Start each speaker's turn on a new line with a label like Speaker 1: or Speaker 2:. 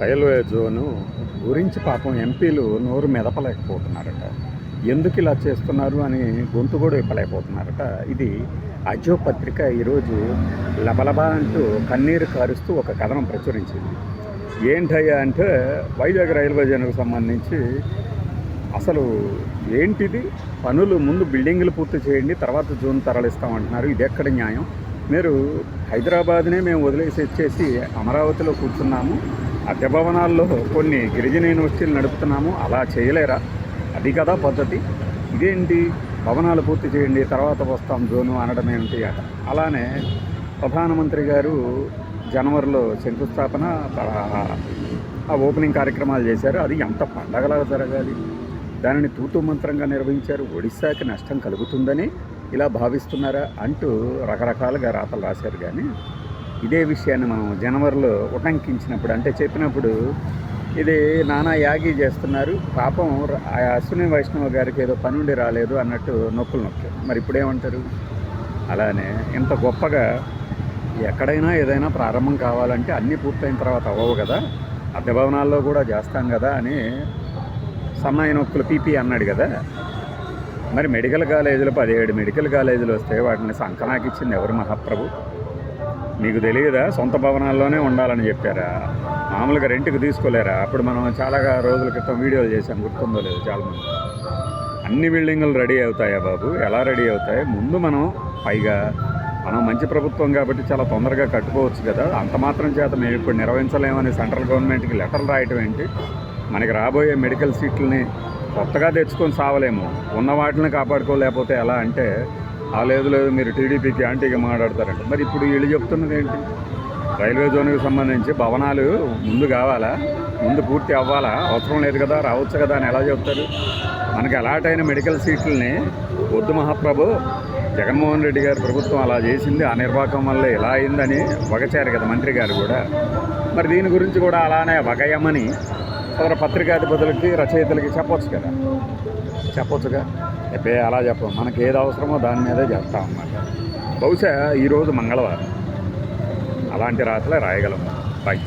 Speaker 1: Railway zone గురించి పాపం ఎంపీలు నోరు మెదపలేకపోతున్నారట. ఎందుకు ఇలా చేస్తున్నారు అని గొంతు కూడా ఇప్పలేకపోతున్నారట ఇది అజో పత్రిక ఈరోజు లబలబా అంటూ కన్నీరు కారుస్తూ ఒక కథనం ప్రచురించింది. ఏంటయ్యా అంటే వైజాగ్ రైల్వే జోన్కు సంబంధించి అసలు ఏంటిది? పనులు ముందు బిల్డింగులు పూర్తి చేయండి తర్వాత జోన్ తరలిస్తామంటున్నారు. ఇది ఎక్కడ న్యాయం? మీరు హైదరాబాద్నే మేము వదిలేసి వచ్చేసి అమరావతిలో కూర్చున్నాము. అద్దె భవనాల్లో కొన్ని గిరిజన యూనివర్సిటీలు నడుపుతున్నాము. అలా చేయలేరా? అది కదా పద్ధతి. ఇదేంటి? భవనాలు పూర్తి చేయండి తర్వాత వస్తాం జోను అనడం ఏమిటి అట. అలానే ప్రధానమంత్రి గారు జనవరిలో శంకుస్థాపన ఆ- ఆ ఓపెనింగ్ కార్యక్రమాలు చేశారు. అది ఎంత పండగలాగా జరగాలి? దానిని తూతూ మంత్రంగా నిర్వహించారు. ఒడిశాకి నష్టం కలుగుతుందని ఇలా భావిస్తున్నారా? అంటూ రకరకాలుగా రాతలు రాశారు కానీ ఇదే విషయాన్ని మనం జనవరిలో ఉటంకించినప్పుడు అంటే చెప్పినప్పుడు ఇది నానా యాగి చేస్తున్నారు. పాపం ఆ అశ్విని వైష్ణవ గారికి ఏదో పని ఉండి రాలేదు అన్నట్టు నొక్కులు నొక్కారు. మరి ఇప్పుడేమంటారు అలానే ఇంత గొప్పగా ఎక్కడైనా ఏదైనా ప్రారంభం కావాలంటే అన్నీ పూర్తయిన తర్వాత అవ్వవు కదా. అద్దె భవనాల్లో కూడా చేస్తాం కదా అని సన్నాయి నొక్కులు పీపీ అన్నాడు కదా. మరి మెడికల్ కాలేజీలు పదిహేడు మెడికల్ కాలేజీలు వస్తే వాటిని సంకనాకిచ్చింది ఎవరు మహాప్రభు? మీకు తెలియదా? సొంత భవనాల్లోనే ఉండాలని చెప్పారా? మామూలుగా రెంట్కి తీసుకోలేరా? అప్పుడు మనం చాలా రోజుల క్రితం వీడియోలు చేశాం. గుర్తుందో లేదు చాలామంది. అన్ని బిల్డింగులు రెడీ అవుతాయా బాబు? ఎలా రెడీ అవుతాయి? ముందు మనం పైగా మనం మంచి ప్రభుత్వం కాబట్టి చాలా తొందరగా కట్టుకోవచ్చు కదా. అంత మాత్రం చేత మేము ఇప్పుడు నిర్వహించలేమని సెంట్రల్ గవర్నమెంట్కి లెటర్లు రాయటం ఏంటి? మనకి రాబోయే మెడికల్ సీట్లని కొత్తగా తెచ్చుకొని సావలేము. ఉన్న వాటిని కాపాడుకోలేకపోతే ఎలా అంటే ఆ లేదు లేదు మీరు టీడీపీకి యాంటీగా మాట్లాడతారంట. మరి ఇప్పుడు వీళ్ళు చెప్తున్నది ఏంటి? రైల్వే జోన్కి సంబంధించి భవనాలు ముందు కావాలా? ముందు పూర్తి అవ్వాలా? అవసరం లేదు కదా రావచ్చు కదా అని ఎలా చెప్తారు? మనకి అలాటైన మెడికల్ సీట్లని వద్దు మహాప్రభు జగన్మోహన్ రెడ్డి గారి ప్రభుత్వం అలా చేసింది. ఆ నిర్వాహకం వల్ల ఇలా అయిందని వగచారు కదా మంత్రి గారు కూడా. మరి దీని గురించి కూడా అలానే వగయమని సదరు పత్రికాధిపతులకి రచయితలకి చెప్పొచ్చు కదా? చెప్పొచ్చుగా? ఎప్పే అలా చెప్పం. మనకి ఏది అవసరమో దాని మీదే చేస్తాం అన్నమాట. బహుశా ఈరోజు మంగళవారం. అలాంటి రాత్రులే రాయగలము. బాయ్